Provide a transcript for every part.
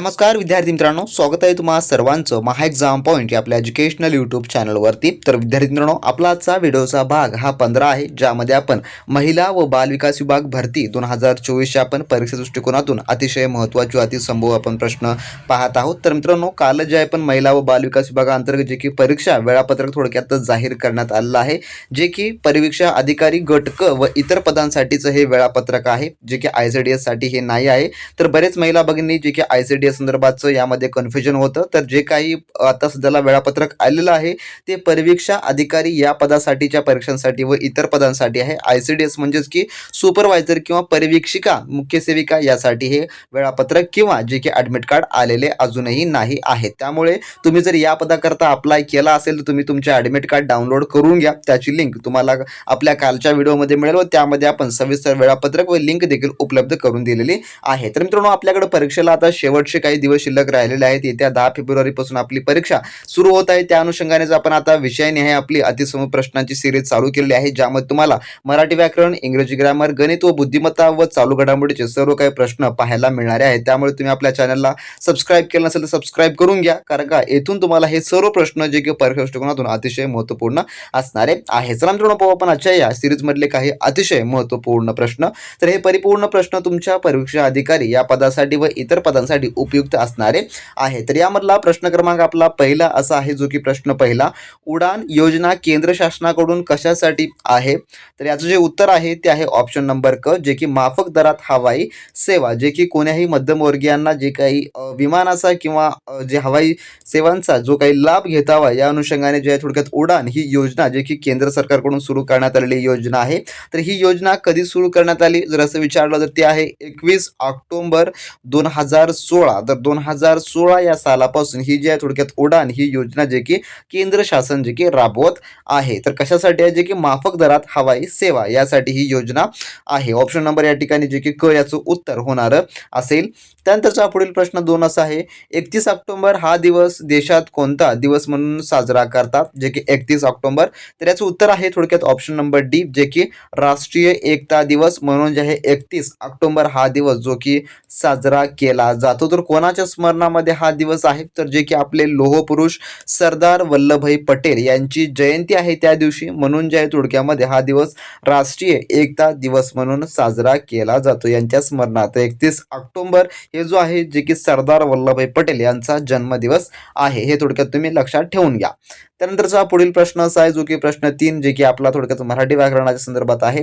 नमस्कार विद्यार्थी मित्रांनो. स्वागत आहे तुम्हा सर्वांचं महा एक्झाम पॉईंट या आपल्या एज्युकेशनल यूट्यूब चॅनलवरती तर विद्यार्थी मित्रांनो आपला आजचा व्हिडिओचा भाग हा पंधरा आहे ज्यामध्ये आपण महिला व बालविकास विभाग भरती दोन हजार चोवीसच्या आपण परीक्षा दृष्टिकोनातून अतिशय महत्त्वाची अतिसंभव आपण प्रश्न पाहत आहोत. तर मित्रांनो काल जे आहे पण महिला व बालविकास विभागाअंतर्गत जे की परीक्षा वेळापत्रक थोडक्यातच जाहीर करण्यात आलेलं आहे जे की परीक्षा अधिकारी गट क व इतर पदांसाठीचं हे वेळापत्रक आहे जे की आय सी डी एससाठी हे नाही आहे. तर बरेच महिला भगिनी जे की आय सी डी एस संदर्भाचं यामध्ये कन्फ्युजन होतं. तर जे काही आता सध्याला वेळापत्रक आलेलं आहे ते परीक्षा अधिकारी या पदासाठीच्या परीक्षांसाठी व इतर पदांसाठी आहे. आय सी डी एस म्हणजेच की सुपरवायझर किंवा परिवीक्षिका मुख्य सेविका यासाठी हे वेळापत्रक किंवा जे की ॲडमिट कार्ड आलेले अजूनही नाही आहे. त्यामुळे तुम्ही जर या पदाकरता अप्लाय केला असेल तर तुम्ही तुमचे ॲडमिट कार्ड डाउनलोड करून घ्या. त्याची लिंक तुम्हाला आपल्या कालच्या व्हिडिओमध्ये मिळेल व त्यामध्ये आपण सविस्तर वेळापत्रक व लिंक देखील उपलब्ध करून दिलेली आहे. तर मित्रांनो आपल्याकडे परीक्षेला आता शेवटचे काही दिवस शिल्लक राहिलेले आहेत. येत्या दहा फेब्रुवारीपासून आपली परीक्षा सुरू होत आहे. त्या अनुषंगानेच आपण आता विषयाने आपली अतिसम प्रश्नांची सिरीज चालू केलेली आहे ज्यामध्ये तुम्हाला मराठी व्याकरण इंग्रजी ग्रामर गणित व बुद्धिमत्ता व चालू घडामोडीचे सर्व काही प्रश्न पाहायला मिळणारे आहेत. त्यामुळे तुम्ही आपल्या चॅनलला सबस्क्राईब केलं नसेल तर सबस्क्राईब करून घ्या. कारण का येथून तुम्हाला हे सर्व प्रश्न जे की परीक्षा दृष्टिकोनातून अतिशय महत्त्वपूर्ण असणारे आहे चला मित्रांनो पाहू आपण आजच्या या सिरीजमधले काही अतिशय महत्त्वपूर्ण प्रश्न. तर हे परिपूर्ण प्रश्न तुमच्या परीक्षा अधिकारी या पदासाठी व इतर पदांसाठी उपयुक्त असणारे आहे. तर यामधला प्रश्न क्रमांक आपला पहिला असा आहे जो की प्रश्न पहिला उडान योजना केंद्र शासनाकडून कशासाठी आहे? तर याचं जे उत्तर आहे ते आहे ऑप्शन नंबर क जे की माफक दरात हवाई सेवा जे की कोण्याही मध्यमवर्गीयांना जे काही विमानाचा किंवा जे हवाई सेवांचा जो काही लाभ घेतावा या अनुषंगाने जे आहे थोडक्यात उडान ही योजना जे की केंद्र सरकारकडून सुरू करण्यात आलेली योजना आहे. तर ही योजना कधी सुरू करण्यात आली? जर असं विचारलं तर ते आहे एकवीस ऑक्टोंबर दोन हजार सोळा. तर दोन हजार सोळा या सालापासून ही जी आहे थोडक्यात उडान ही योजना जे की केंद्र शासन जे की राबवत आहे. तर कशासाठी आहे? जे की माफक दरात हवाई सेवा यासाठी ही योजना आहे. ऑप्शन नंबर या ठिकाणी जे की क याचं उत्तर होणार असेल. त्यानंतरचा पुढील प्रश्न दोन असा आहे. एकतीस ऑक्टोबर हा दिवस देशात कोणता दिवस म्हणून साजरा करतात? जे की एकतीस ऑक्टोबर. तर याचं उत्तर आहे थोडक्यात ऑप्शन नंबर डी जे की राष्ट्रीय एकता दिवस म्हणून जे आहे एकतीस ऑक्टोबर हा दिवस जो की साजरा केला जातो. तर कोणाच्या स्मरणामध्ये हा दिवस आहे? तर जे की आपले लोहपुरुष सरदार वल्लभभाई पटेल यांची जयंती आहे त्या दिवशी. म्हणून जे आहे थोडक्यामध्ये हा दिवस राष्ट्रीय एकता दिवस म्हणून साजरा केला जातो यांच्या स्मरणार्थ. एकतीस ऑक्टोंबर हे जो आहे जे की सरदार वल्लभभाई पटेल यांचा जन्मदिवस आहे हे थोडक्यात तुम्ही लक्षात ठेवून घ्या. त्यानंतरचा पुढील प्रश्न असा आहे जो की प्रश्न तीन जे की आपला थोडक्यात मराठी व्याकरणाच्या संदर्भात आहे.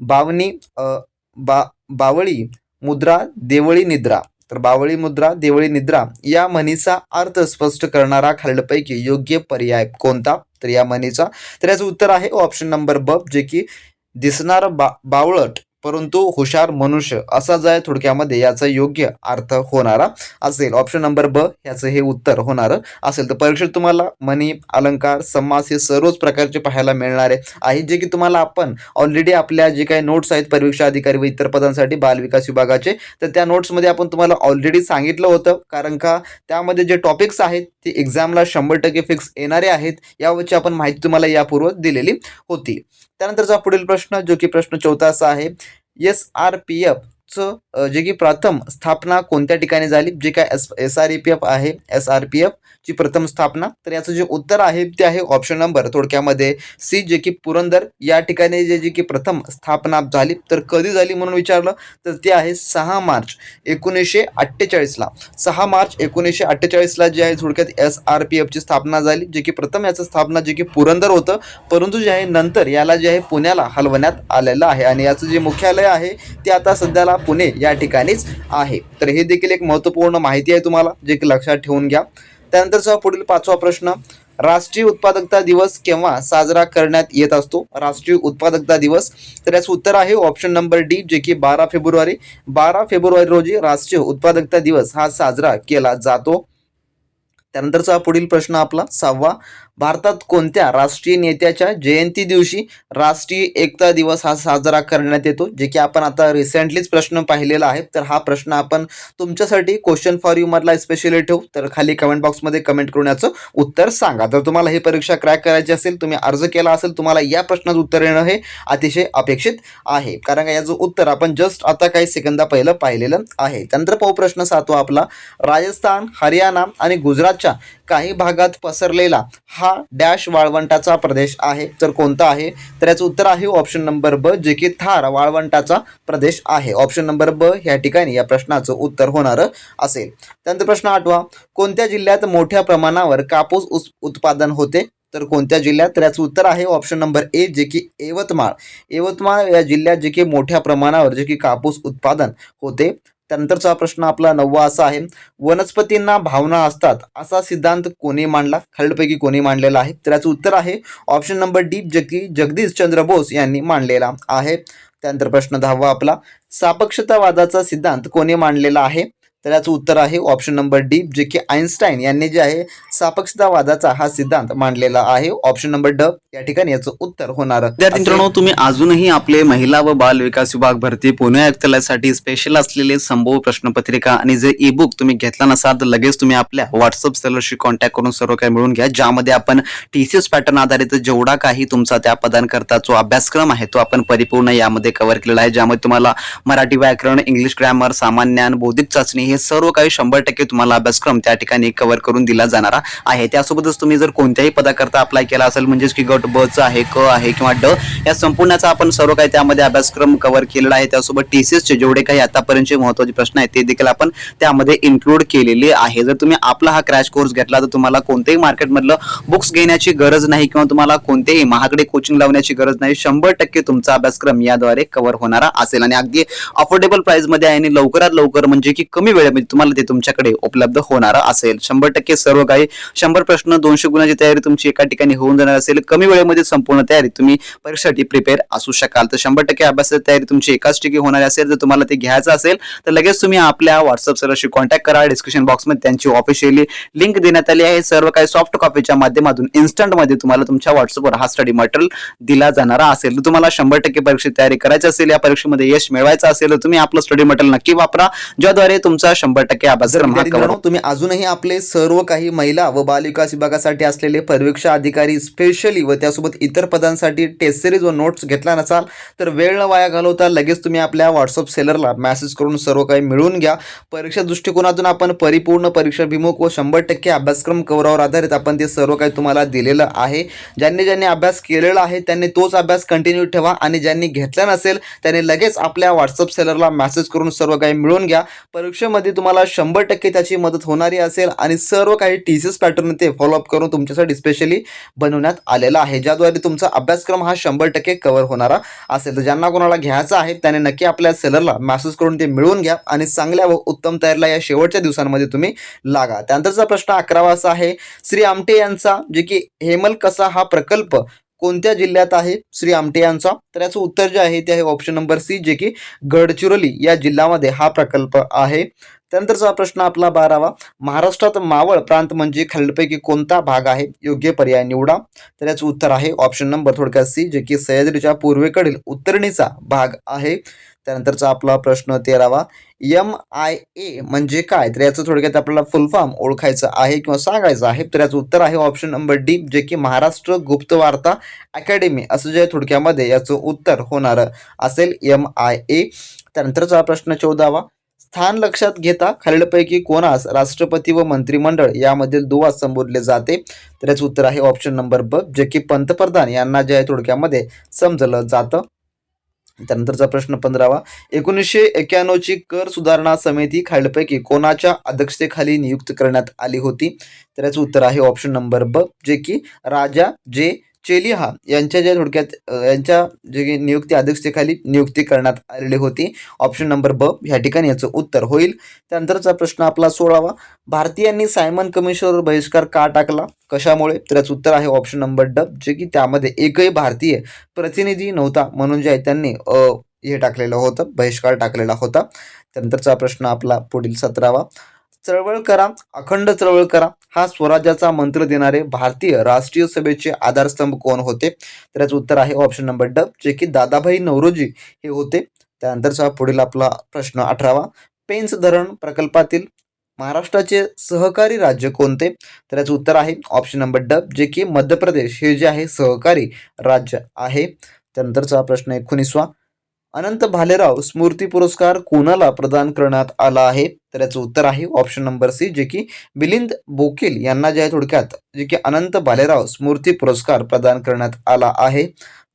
बावनी बा बावळी मुद्रा देवळी निद्रा. तर बावळी मुद्रा देवळी निद्रा या म्हणीचा अर्थ स्पष्ट करणारा खालीलपैकी योग्य पर्याय कोणता? तर या म्हणीचा. तर याचं उत्तर आहे ऑप्शन नंबर ब जे की दिसणार बा बावळट. परंतु हुशार मनुष्य असा जो आहे थोडक्यामध्ये याचा योग्य अर्थ होणारा असेल. ऑप्शन नंबर ब याचं हे उत्तर होणारं असेल. तर परीक्षेत तुम्हाला मनी अलंकार समास हे सर्वच प्रकारचे पाहायला मिळणारे आहे जे की तुम्हाला आपण ऑलरेडी आपल्या जे काही नोट्स आहेत परीक्षा अधिकारी व इतर पदांसाठी बालविकास विभागाचे तर त्या नोट्समध्ये आपण तुम्हाला ऑलरेडी सांगितलं होतं. कारण का? त्यामध्ये जे टॉपिक्स आहेत ते एक्झामला शंभर टक्के फिक्स येणारे आहेत यावरची आपण माहिती तुम्हाला यापूर्वी दिलेली होती. त्यानंतरचा पुढील प्रश्न जो की प्रश्न चौथा असा आहे एस आर पी एफ. चं जे की प्रथम स्थापना कोणत्या ठिकाणी झाली? जे काय S S R E P F आहे एस आर पी एफ ची प्रथम स्थापना. तर याचं जे उत्तर आहे ते आहे ऑप्शन नंबर थोडक्यामध्ये. सी जे की पुरंदर या ठिकाणी जे जे की प्रथम स्थापना झाली तर कधी झाली म्हणून विचारलं? तर ते आहे सहा मार्च एकोणीसशे अठ्ठेचाळीसला. सहा मार्च एकोणीसशे अठ्ठेचाळीसला जे आहे थोडक्यात एस आर पी एफची स्थापना झाली जे की प्रथम याचं स्थापना जे की पुरंदर होतं. परंतु जे आहे नंतर याला जे आहे पुण्याला हलवण्यात आलेलं आहे. आणि याचं जे मुख्यालय आहे ते आता सध्याला पुणे या ठिकाणीच आहे. तर हे देखील एक महत्त्वपूर्ण माहिती आहे तुम्हाला जे की लक्षात ठेवून घ्या. त्यानंतरचा पुढील पाचवा प्रश्न राष्ट्रीय उत्पादकता दिवस केव्हा साजरा करण्यात येत असतो? राष्ट्रीय उत्पादकता दिवस तर याचं उत्तर आहे ऑप्शन नंबर डी जे की बारा फेब्रुवारी. बारा फेब्रुवारी रोजी राष्ट्रीय उत्पादकता दिवस हा साजरा केला जातो. त्यानंतरचा पुढील प्रश्न आपला सहावा भारतात कोणत्या राष्ट्रीय नेत्याच्या जयंती दिवशी राष्ट्रीय एकता दिवस हा साजरा करण्यात येतो? जे की आपण आता रिसेंटलीच प्रश्न पाहिलेला आहे. तर हा प्रश्न आपण तुमच्यासाठी क्वेश्चन फॉर यू मधला स्पेशली ठेवू. तर खाली कमेंट बॉक्समध्ये कमेंट करून याचं उत्तर सांगा. जर तुम्हाला ही परीक्षा क्रॅक करायची असेल तुम्ही अर्ज केला असेल तुम्हाला या प्रश्नाचं उत्तर येणं हे अतिशय अपेक्षित आहे. कारण का याचं उत्तर आपण जस्ट आता काही सेकंदा पहिलं पाहिलेलं आहे. त्यानंतर पाहू प्रश्न सातवा आपला. राजस्थान हरियाणा आणि गुजरातच्या काही भागात पसरलेला हा हा डॅश वाळवंटाचा प्रदेश आहे. तर कोणता आहे? तर याचं उत्तर आहे ऑप्शन नंबर ब जे की थार वाळवंटाचा प्रदेश आहे. ऑप्शन नंबर ब ह्या ठिकाणी या प्रश्नाचं उत्तर होणारं असेल. त्यानंतर प्रश्न आठवा कोणत्या जिल्ह्यात मोठ्या प्रमाणावर कापूस उस उत्पादन होते? तर कोणत्या जिल्ह्यात? तर याचं उत्तर आहे ऑप्शन नंबर ए जे की यवतमाळ. यवतमाळ या जिल्ह्यात जे की मोठ्या प्रमाणावर जे की कापूस उत्पादन होते. त्यानंतरचा प्रश्न आपला नववा असा आहे वनस्पतींना भावना असतात असा सिद्धांत कोणी मांडला? खालीलपैकी कोणी मांडलेला आहे? तर याचं उत्तर आहे ऑप्शन नंबर डी जगी की जगदीश चंद्र बोस यांनी मांडलेला आहे. त्यानंतर प्रश्न दहावा आपला सापक्षतावादाचा सिद्धांत कोणी मांडलेला आहे? तर याचं उत्तर आहे ऑप्शन नंबर डी जे की आईन्स्टाईन यांनी जे आहे सापेक्षतावादाचा हा सिद्धांत मांडलेला आहे. ऑप्शन नंबर ड या ठिकाणी याचं उत्तर होणार. मित्रांनो तुम्ही अजूनही आपले महिला व बाल विकास विभाग भरती पुणे आयुक्तालयासाठी स्पेशल असलेले संभव प्रश्नपत्रिका आणि जे ई बुक तुम्ही घेतला नसाल तर लगेच तुम्ही आपल्या व्हॉट्सअप सेलरशी कॉन्टॅक्ट करून सर्व काही मिळून घ्या. ज्यामध्ये आपण टीसीएस पॅटर्न आधारित जेवढा काही तुमचा त्या पदांकरता जो अभ्यासक्रम आहे तो आपण परिपूर्ण यामध्ये कव्हर केलेला आहे. ज्यामध्ये तुम्हाला मराठी व्याकरण इंग्लिश ग्रॅमर सामान्य ज्ञान बौद्धिक चाचणी हे सर्व काही शंभर टक्के तुम्हाला अभ्यासक्रम त्या ठिकाणी कव्हर करून दिला जाणारा आहे. त्यासोबतच तुम्ही जर कोणत्याही पदाकरता अप्लाय केला असेल म्हणजेच की गट ब आहे क आहे किंवा ड या संपूर्णाचा आपण सर्व काही त्यामध्ये अभ्यासक्रम कव्हर केलेला आहे. त्यासोबत टी सी एसचे जेवढे काही आतापर्यंतचे महत्त्वाचे प्रश्न आहेत ते देखील आपण त्यामध्ये इन्क्लूड केलेले आहे. जर तुम्ही आपला हा क्रॅश कोर्स घेतला तर तुम्हाला कोणत्याही मार्केटमधलं बुक्स घेण्याची गरज नाही किंवा तुम्हाला कोणतेही महागडे कोचिंग लावण्याची गरज नाही. शंभर टक्के तुमचा अभ्यासक्रम याद्वारे कव्हर होणारा असेल. आणि अगदी अफोर्डेबल प्राइसमध्ये आहे आणि लवकरात लवकर म्हणजे की कमी वेळ वेळेमध्ये तुम्हाला ते तुमच्याकडे उपलब्ध होणार असेल. शंभर टक्के सर्व काही शंभर प्रश्न दोनशे गुणाची तयारी तुमची एका ठिकाणी होऊन जाणार असेल. कमी वेळेमध्ये संपूर्ण तयारी तुम्ही परीक्षेसाठी प्रिपेअर असू शकाल. तर शंभर टक्के अभ्यासाची तयारी तुमची एकाच ठिकाणी होणार असेल. जर तुम्हाला ते घ्यायचं असेल तर लगेच तुम्ही आपल्या व्हॉट्सअप सरशी कॉन्टॅक्ट करा. डिस्क्रिप्शन बॉक्समध्ये त्यांची ऑफिशियली लिंक देण्यात आली आहे. सर्व काही सॉफ्ट कॉपीच्या माध्यमातून इन्स्टंटमध्ये तुम्हाला तुमच्या व्हॉट्सअपवर हा स्टडी मटेरियल दिला जाणारा असेल. तर तुम्हाला शंभर टक्के परीक्षेची तयारी करायची असेल. या परीक्षेमध्ये यश मिळवायचं असेल तर तुम्ही आपलं स्टडी मटेरियल नक्की वापरा. ज्याद्वारे तुमचा शंभर टक्के तुम्ही अजूनही आपले सर्व काही महिला व बालविकास विभागासाठी असलेले परीक्षा अधिकारी स्पेशली व त्यासोबत इतर पदांसाठी टेस्ट सिरीज व नोट्स घेतला नसाल तर वेळ न वाया घालवता लगेच तुम्ही आपल्या व्हॉट्सअप सेलरला मेसेज करून सर्व काही मिळवून घ्या. परीक्षा दृष्टिकोनातून आपण परिपूर्ण परीक्षा विमुख व शंभर टक्के अभ्यासक्रम कवरावर आधारित आपण ते सर्व काही तुम्हाला दिलेलं आहे. ज्यांनी ज्यांनी अभ्यास केलेला आहे त्यांनी तोच अभ्यास कंटिन्यू ठेवा आणि ज्यांनी घेतला नसेल त्यांनी लगेच आपल्या व्हॉट्सअप सेलरला मेसेज करून सर्व काही मिळवून घ्या. मध्ये तुम्हाला शंभर टक्के त्याची मदत होणारी असेल आणि सर्व काही टी सी एस पॅटर्न ते फॉलोअप करून तुमच्यासाठी स्पेशली बनवण्यात आलेला आहे. ज्याद्वारे तुमचा अभ्यासक्रम हा शंभर टक्के कव्हर होणारा असेल. तर ज्यांना कोणाला घ्यायचा आहे त्याने नक्की आपल्या सेलरला मॅसेज करून ते मिळवून घ्या आणि चांगल्या व उत्तम तयारीला या शेवटच्या दिवसांमध्ये तुम्ही लागा. त्यानंतरचा प्रश्न अकरावा असा आहे श्री आमटे यांचा जे की हेमल कसा हा प्रकल्प कोणत्या जिल्ह्यात आहे? श्री आमटे यांचा. तर याचं उत्तर जे आहे ते आहे ऑप्शन नंबर सी जे की गडचिरोली या जिल्ह्यामध्ये हा प्रकल्प आहे. त्यानंतरचा प्रश्न आपला बारावा महाराष्ट्रात मावळ प्रांत म्हणजे खालीलपैकी कोणता भाग आहे? योग्य पर्याय निवडा. तर याचं उत्तर आहे ऑप्शन नंबर थोडक्यात सी जे की सह्याद्रीच्या पूर्वेकडील उत्तरणीचा भाग आहे. त्यानंतरचा आपला प्रश्न तेरावा एम आय ए म्हणजे काय? तर याचं थोडक्यात आपल्याला फुल फॉर्म ओळखायचं आहे किंवा सांगायचं आहे. तर याचं उत्तर आहे ऑप्शन नंबर डी जे की महाराष्ट्र गुप्त वार्ता अकॅडमी असं जे थोडक्यामध्ये याचं उत्तर होणार असेल एम आय ए त्यानंतरचा प्रश्न चौदावा. स्थान लक्षात घेता खालीलपैकी कोणास राष्ट्रपती व मंत्रिमंडळ यामधील दुवा संबोधले जाते? तर याचं उत्तर आहे ऑप्शन नंबर ब जे की पंतप्रधान यांना जे आहे थोडक्यामध्ये समजलं जातं. त्यानंतरचा प्रश्न पंधरावा. एकोणीसशे एक्क्याण्णवची कर सुधारणा समिती खालीलपैकी कोणाच्या अध्यक्षतेखाली नियुक्त करण्यात आली होती? तर याचं उत्तर आहे ऑप्शन नंबर ब जे की राजा जे चेलिहा यांच्या ज्या थोडक्यात यांच्या जे की नियुक्ती अध्यक्षतेखाली नियुक्ती करण्यात आलेली होती. ऑप्शन नंबर ब ह्या ठिकाणी याचं उत्तर होईल. त्यानंतरचा प्रश्न आपला सोळावा भारतीयांनी सायमन कमिशनवर बहिष्कार का टाकला? कशामुळे? तर याचं उत्तर आहे ऑप्शन नंबर ड जे की त्यामध्ये एकही भारतीय प्रतिनिधी नव्हता म्हणून जे आहे त्यांनी अ, हे टाकलेलं होतं बहिष्कार टाकलेला होता. त्यानंतरचा प्रश्न आपला पुढील सतरावा. चळवळ करा अखंड चळवळ करा हा स्वराज्याचा मंत्र देणारे भारतीय राष्ट्रीय सभेचे आधारस्तंभ कोण होते? तर याचं उत्तर आहे ऑप्शन नंबर ड जे की दादाभाई नवरोजी हे होते. त्यानंतरचा पुढील आपला प्रश्न अठरावा पेंच धरण प्रकल्पातील महाराष्ट्राचे सहकारी राज्य कोणते? तर याचं उत्तर आहे ऑप्शन नंबर ड जे की मध्य प्रदेश हे जे आहे सहकारी राज्य आहे. त्यानंतरचा प्रश्न एकोणीसवा अनंत भालेराव स्मृती पुरस्कार कोणाला प्रदान करण्यात आला आहे? तर याचं उत्तर आहे ऑप्शन नंबर सी जे की मिलिंद बोकील यांना जे आहे थोडक्यात जे की अनंत भालेराव स्मृती पुरस्कार प्रदान करण्यात आला आहे.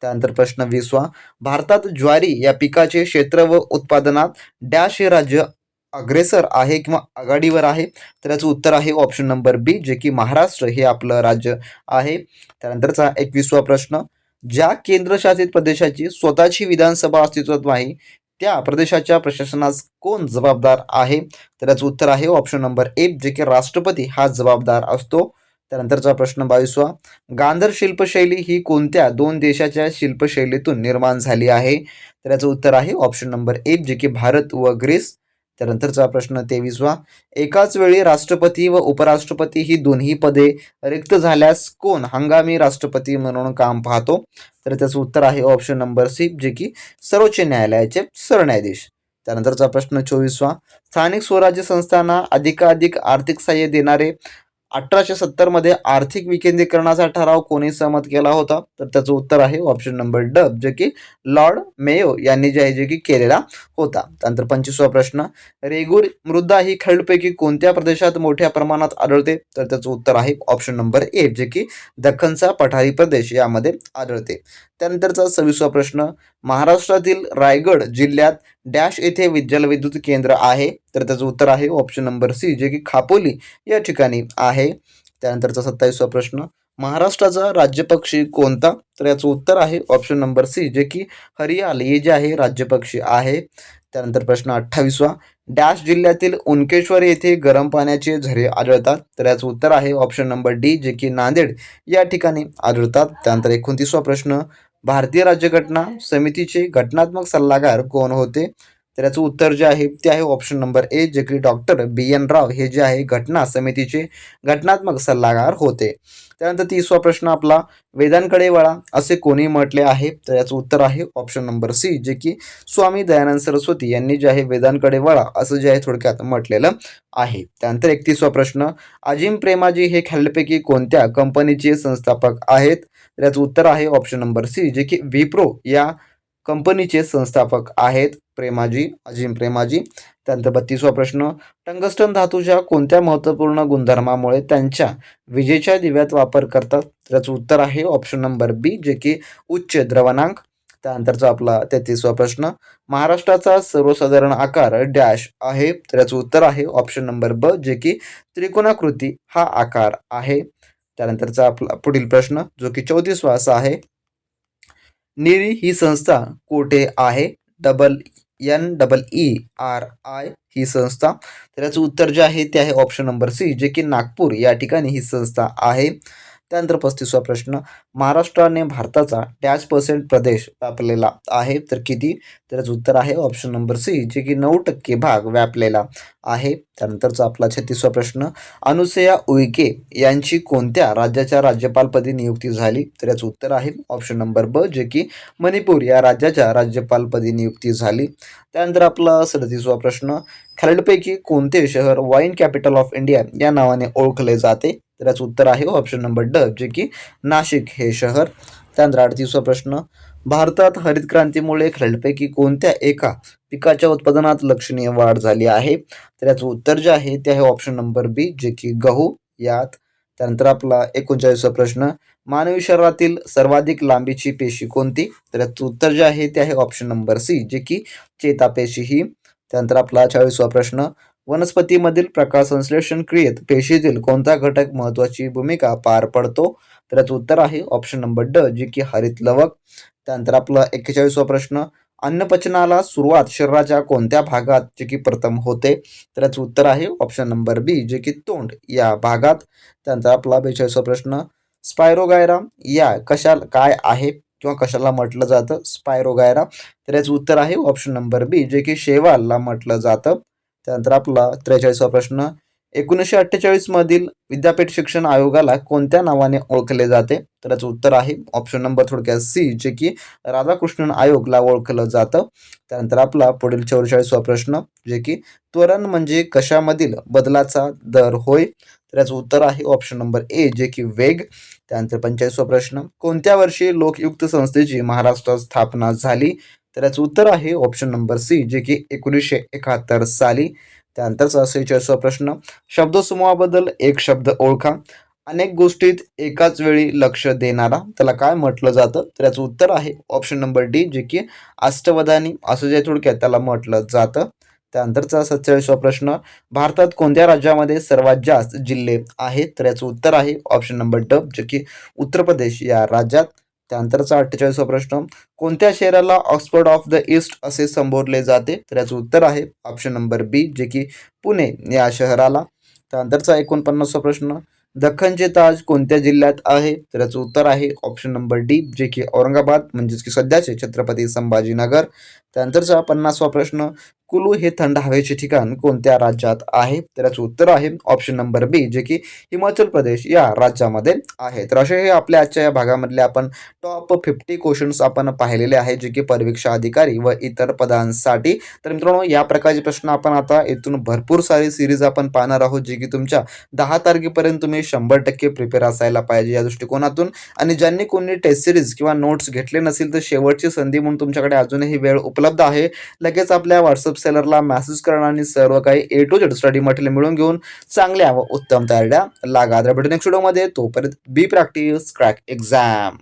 त्यानंतर प्रश्न वीसवा भारतात ज्वारी या पिकाचे क्षेत्र व उत्पादनात डॅश हे राज्य अग्रेसर आहे किंवा आघाडीवर आहे? तर याचं उत्तर आहे ऑप्शन नंबर बी जे की महाराष्ट्र हे आपलं राज्य आहे. त्यानंतरचा एकवीसवा प्रश्न ज्या केंद्रशासित प्रदेशाची स्वतःची विधानसभा अस्तित्वात नाही त्या प्रदेशाच्या प्रशासनास कोण जबाबदार आहे? तर याचं उत्तर आहे ऑप्शन नंबर ए जे की राष्ट्रपती हा जबाबदार असतो. त्यानंतरचा प्रश्न बावीसवा गांधर शिल्पशैली ही कोणत्या दोन देशाच्या शिल्पशैलीतून निर्माण झाली आहे? तर याचं उत्तर आहे ऑप्शन नंबर ए जे की भारत व ग्रीस. त्यानंतरचा प्रश्न तेवीसवा. एकाच वेळी राष्ट्रपती व उपराष्ट्रपती ही दोन्ही पदे रिक्त झाल्यास कोण हंगामी राष्ट्रपती म्हणून काम पाहतो? तर त्याचं उत्तर आहे ऑप्शन नंबर सी जे की सर्वोच्च न्यायालयाचे सरन्यायाधीश. त्यानंतरचा प्रश्न चोवीसवा. स्थानिक स्वराज्य संस्थांना अधिकाधिक आर्थिक सहाय्य देणारे अठराशे सत्तरमध्ये आर्थिक विकेंद्रीकरणाचा ठराव कोणी सहमत केला होता? तर त्याचं उत्तर आहे ऑप्शन नंबर ड जे की लॉर्ड मेयो यांनी जे आहे जे की केलेला होता. त्यानंतर पंचवीसवा प्रश्न रेगूर मृदा ही खडपैकी कोणत्या प्रदेशात मोठ्या प्रमाणात आढळते? तर त्याचं उत्तर आहे ऑप्शन नंबर ए जे की दख्खनचा पठारी प्रदेश यामध्ये आढळते. त्यानंतरचा सव्वीसवा प्रश्न महाराष्ट्रातील रायगड जिल्ह्यात डॅश येथे वि- जलविद्युत केंद्र आहे. तर त्याचं उत्तर आहे ऑप्शन नंबर सी जे की खापोली या ठिकाणी आहे. त्यानंतरचा सत्तावीसवा प्रश्न महाराष्ट्राचा राज्यपक्षी कोणता? तर याचं उत्तर आहे ऑप्शन नंबर सी जे की हरियाल हे जे आहे राज्यपक्षी आहे. त्यानंतर प्रश्न अठ्ठावीसवा डॅश जिल्ह्यातील उनकेश्वर येथे गरम पाण्याचे झरे आढळतात. तर याचं उत्तर आहे ऑप्शन नंबर डी जे की नांदेड या ठिकाणी आढळतात. त्यानंतर एकोणतीसवा प्रश्न भारतीय राज्यघटना समितीचे घटनात्मक सल्लागार कोण होते? तर याचं उत्तर जे आहे ते आहे ऑप्शन नंबर ए जे की डॉक्टर बी एन राव हे जे आहे घटना समितीचे घटनात्मक सल्लागार होते. त्यानंतर तिसवा प्रश्न आपला वेदांकडे वळा असे कोणी म्हटले आहे? तर याचं उत्तर आहे ऑप्शन नंबर सी जे की स्वामी दयानंद सरस्वती यांनी जे आहे वेदांकडे वळा असं जे आहे थोडक्यात म्हटलेलं आहे. त्यानंतर एकतीसवा प्रश्न अजिम प्रेमाजी हे खालीलपैकी कोणत्या कंपनीचे संस्थापक आहेत? तर याचं उत्तर आहे ऑप्शन नंबर सी जे की विप्रो या कंपनीचे संस्थापक आहेत प्रेमाजी अजिम प्रेमाजी. त्यानंतर बत्तीसवा प्रश्न टंगस्टन धातूच्या कोणत्या महत्त्वपूर्ण गुणधर्मामुळे त्यांच्या विजेच्या दिव्यात वापर करतात? त्याचं उत्तर आहे ऑप्शन नंबर बी जे की उच्च द्रवणांक. त्यानंतरचा आपला तेहतीसवा प्रश्न महाराष्ट्राचा सर्वसाधारण आकार डॅश आहे? त्याचं उत्तर आहे ऑप्शन नंबर ब जे की त्रिकोणाकृती हा आकार आहे. त्यानंतरचा आपला पुढील प्रश्न जो की चौतीसवा असा आहे. निरी ही संस्था कोठे आहे? Double N double E R I ही संस्था. तर याचं उत्तर जे आहे ते आहे ऑप्शन नंबर सी जे की नागपूर या ठिकाणी ही संस्था आहे. त्यानंतर पस्तीसवा प्रश्न महाराष्ट्राने भारताचा डॅश पर्सेंट प्रदेश व्यापलेला आहे. तर किती? त्याचं उत्तर आहे ऑप्शन नंबर सी जे की नऊ टक्के भाग व्यापलेला आहे. त्यानंतरचा आपला छत्तीसवा प्रश्न अनुसया उईके यांची कोणत्या राज्याच्या राज्यपालपदी नियुक्ती झाली? तर याचं उत्तर आहे ऑप्शन नंबर ब जे की मणिपूर या राज्याच्या राज्यपालपदी नियुक्ती झाली. त्यानंतर आपला सदतीसवा प्रश्न खालीलपैकी कोणते शहर वाईन कॅपिटल ऑफ इंडिया या नावाने ओळखले जाते? तर याचं उत्तर आहे ऑप्शन नंबर ड जे की नाशिक हे शहर. त्यानंतर अडतीसवा प्रश्न भारतात हरित क्रांतीमुळे खालीलपैकी कोणत्या एका पिकाच्या उत्पादनात लक्षणीय वाढ झाली आहे? तर याचं उत्तर जे आहे ते आहे ऑप्शन नंबर बी जे की गहू यात. त्यानंतर आपला एकोणचाळीसवा प्रश्न मानवी शरीरातील सर्वाधिक लांबीची पेशी कोणती? तर याचं उत्तर जे आहे ते आहे ऑप्शन नंबर सी जे की चेतापेशी ही. त्यानंतर आपला चाळीसवा प्रश्न वनस्पतीमधील प्रकाश संश्लेषण क्रियेत पेशीतील कोणता घटक महत्त्वाची भूमिका पार पडतो? तर याचं उत्तर आहे ऑप्शन नंबर ड जे की हरित लवक. त्यानंतर आपला एक्केचाळीसवा प्रश्न अन्नपचनाला सुरुवात शरीराच्या कोणत्या भागात जे की प्रथम होते? तर याचं उत्तर आहे ऑप्शन नंबर बी जे की तोंड या भागात. त्यानंतर आपला बेचाळीसवा प्रश्न स्पायरोगायरा या कशा काय आहे? किंवा कशाला म्हटलं जातं? स्पायरोगायरा. तर याचं उत्तर आहे ऑप्शन नंबर बी जे की शेवालला म्हटलं जातं. त्यानंतर आपला त्रेचाळीसवा प्रश्न एकोणीसशे अठ्ठेचाळीस मधील विद्यापीठ शिक्षण आयोगाला कोणत्या नावाने ओळखले जाते? तर याचं उत्तर आहे ऑप्शन नंबर थोडक्यात सी जे की राधाकृष्णन आयोगला ओळखलं जातं. त्यानंतर आपला पुढील चौवेचाळीसवा प्रश्न जे की त्वरण म्हणजे कशामधील बदलाचा दर होय? तर याचं उत्तर आहे ऑप्शन नंबर ए जे की वेग. त्यानंतर पंचाळीसवा प्रश्न कोणत्या वर्षी लोकयुक्त संस्थेची महाराष्ट्रात स्थापना झाली? तर याचं उत्तर आहे ऑप्शन नंबर सी जे की एकोणीसशे एकाहत्तर साली. त्यानंतरचा सेहेचाळीसवा प्रश्न शब्दसमूहाबद्दल एक शब्द ओळखा. अनेक गोष्टीत एकाच वेळी लक्ष देणारा त्याला काय म्हटलं जातं? तर याचं उत्तर आहे ऑप्शन नंबर डी जे की अष्टवधानी असं जे थोडक्यात त्याला म्हटलं जातं. त्यानंतरचा सत्तेचाळीसवा प्रश्न भारतात कोणत्या राज्यामध्ये सर्वात जास्त जिल्हे आहेत? तर याचं उत्तर आहे ऑप्शन नंबर ड जे की उत्तर प्रदेश या राज्यात. त्यानंतरचा अठ्ठेचाळीसवा प्रश्न कोणत्या शहराला ऑक्सफर्ड ऑफ द ईस्ट असे संबोधले जाते? तर याचं उत्तर आहे ऑप्शन नंबर बी जे की पुणे या शहराला. त्यानंतरचा एकोणपन्नासवा प्रश्न दख्खनचे ताज कोणत्या जिल्ह्यात आहे? तर याचं उत्तर आहे ऑप्शन नंबर डी जे की औरंगाबाद म्हणजेच की सध्याचे छत्रपती संभाजीनगर. त्यानंतरचा पन्नासवा प्रश्न कुलू हे थंड हवेचे ठिकाण कोणत्या राज्यात आहे? तर याचं उत्तर आहे ऑप्शन नंबर बी जे की हिमाचल प्रदेश या राज्यामध्ये आहे. तर असे हे आपल्या आजच्या या भागामधले आपण टॉप फिफ्टी क्वेश्चन्स आपण पाहिलेले आहे जे की परीक्षा अधिकारी व इतर पदांसाठी. तर मित्रांनो या प्रकारचे प्रश्न आपण आता इथून भरपूर सारी सिरीज आपण पाहणार आहोत जे की तुमच्या दहा तारखेपर्यंत तुम्ही शंभर टक्के प्रिपेअर असायला पाहिजे या दृष्टिकोनातून. आणि ज्यांनी कोणी टेस्ट सिरीज किंवा नोट्स घेतले नसेल तर शेवटची संधी म्हणून तुमच्याकडे अजूनही वेळ उपलब्ध आहे. लगेच आपल्या व्हॉट्सअप सेलरला मॅसेज करा आणि सर्व काही A to Z study material मिळून घेऊन चांगल्या व उत्तम तयाऱ्या लागा. तर भेटू नेक्स्ट व्हिडिओमध्ये तोपर्यंत बी प्रॅक्टिस क्रॅक एक्झाम